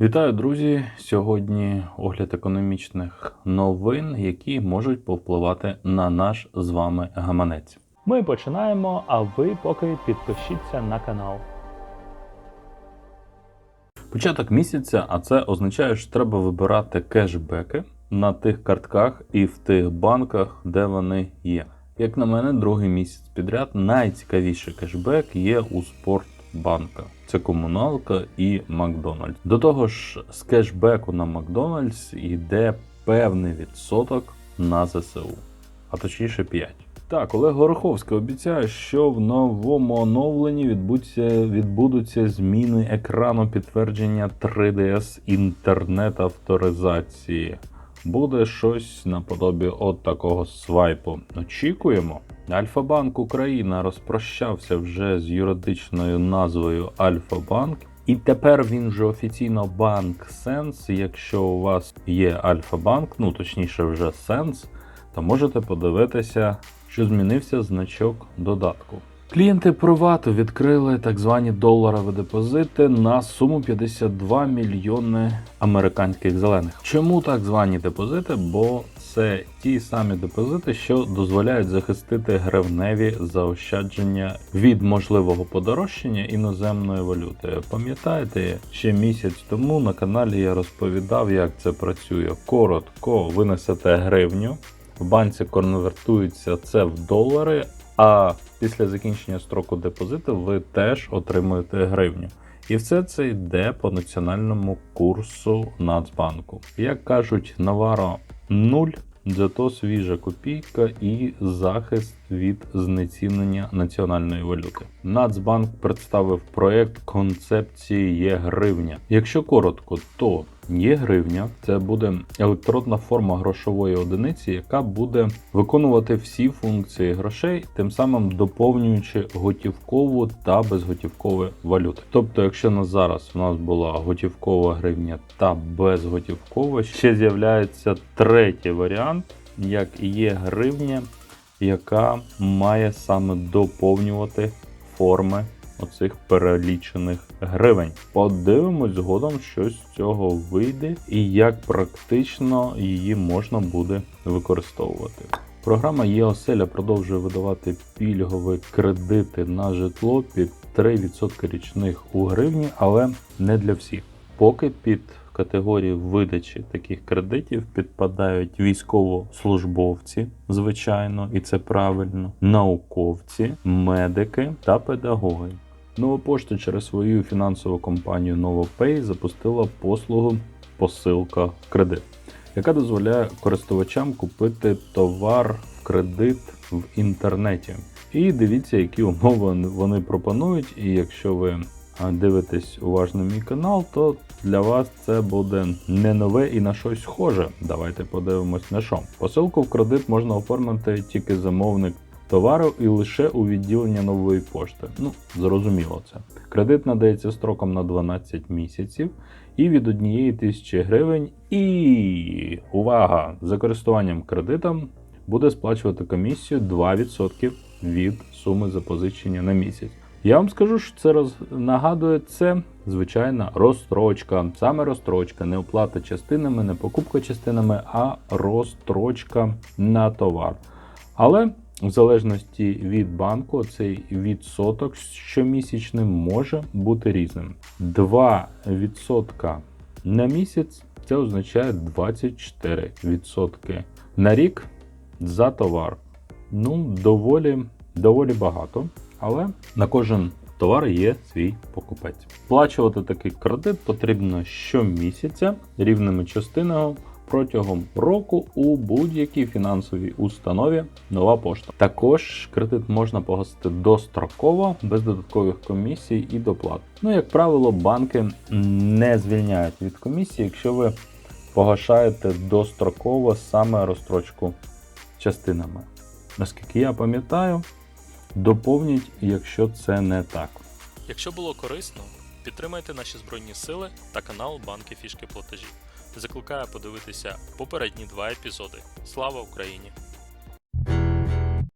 Вітаю, друзі! Сьогодні огляд економічних новин, які можуть повпливати на наш з вами гаманець. Ми починаємо, а ви поки підпишіться на канал. Початок місяця, а це означає, що треба вибирати кешбеки на тих картках і в тих банках, де вони є. Як на мене, другий місяць підряд найцікавіший кешбек є у Спортбанка. Це комуналка і Макдональдс. До того ж, з кешбеку на Макдональдс йде певний відсоток на ЗСУ, а точніше 5. Так, Олег Гороховський обіцяє, що в новому оновленні відбудуться, відбудуться зміни екрану підтвердження 3DS інтернет-авторизації. Буде щось наподобі от такого свайпу. Очікуємо. Альфа-Банк Україна розпрощався вже з юридичною назвою Альфа-Банк. І тепер він вже офіційно банк Сенс. Якщо у вас є Альфа-Банк, ну точніше вже Сенс, то можете подивитися, що змінився значок додатку. Клієнти Привату відкрили так звані доларові депозити на суму 52 мільйони американських зелених. Чому так звані депозити? Бо це ті самі депозити, що дозволяють захистити гривневі заощадження від можливого подорожчання іноземної валюти. Пам'ятаєте, ще місяць тому на каналі я розповідав, як це працює. Коротко, ви несете гривню, в банці конвертується це в долари. А після закінчення строку депозиту ви теж отримуєте гривню. І все це йде по національному курсу Нацбанку. Як кажуть, Наваро 0, зато свіжа копійка і захист від знецінення національної валюти. Нацбанк представив проект концепції є гривня. Якщо коротко, то Є гривня, це буде електронна форма грошової одиниці, яка буде виконувати всі функції грошей, тим самим доповнюючи готівкову та безготівкові валюти. Тобто, якщо на зараз у нас була готівкова гривня та безготівкова, ще з'являється третій варіант, як є гривня, яка має саме доповнювати форми оцих перелічених гривень. Подивимось згодом, що з цього вийде і як практично її можна буде використовувати. Програма ЄОСЕЛЯ продовжує видавати пільгові кредити на житло під 3% річних у гривні, але не для всіх. Поки під категорії видачі таких кредитів підпадають військовослужбовці, звичайно, і це правильно, науковці, медики та педагоги. Нова пошта через свою фінансову компанію NovoPay запустила послугу посилка кредит, яка дозволяє користувачам купити товар в кредит в інтернеті. І дивіться, які умови вони пропонують. І якщо ви дивитесь уважно мій канал, то для вас це буде не нове і на щось схоже. Давайте подивимось на що. Посилку в кредит можна оформити тільки замовник товару і лише у відділення нової пошти. Ну, зрозуміло це. Кредит надається строком на 12 місяців і від 1 тисячі гривень. І увага! За користуванням кредитом буде сплачувати комісію 2% від суми запозичення на місяць. Я вам скажу, що це роз... нагадує це звичайна розстрочка. Саме розстрочка, не оплата частинами, не покупка частинами, а розстрочка на товар. Але в залежності від банку, цей відсоток щомісячним може бути різним. 2% на місяць це означає 24% на рік за товар. Ну, доволі, доволі багато, але на кожен товар є свій покупець. Сплачувати такий кредит потрібно щомісяця рівними частинами протягом року у будь-якій фінансовій установі нова пошта. Також кредит можна погасити достроково, без додаткових комісій і доплат. Ну, як правило, банки не звільняють від комісії, якщо ви погашаєте достроково саме розстрочку частинами. Наскільки я пам'ятаю, доповніть, якщо це не так. Якщо було корисно, підтримайте наші збройні сили та канал Банки Фішки Платежі. Закликаю подивитися попередні два епізоди. Слава Україні!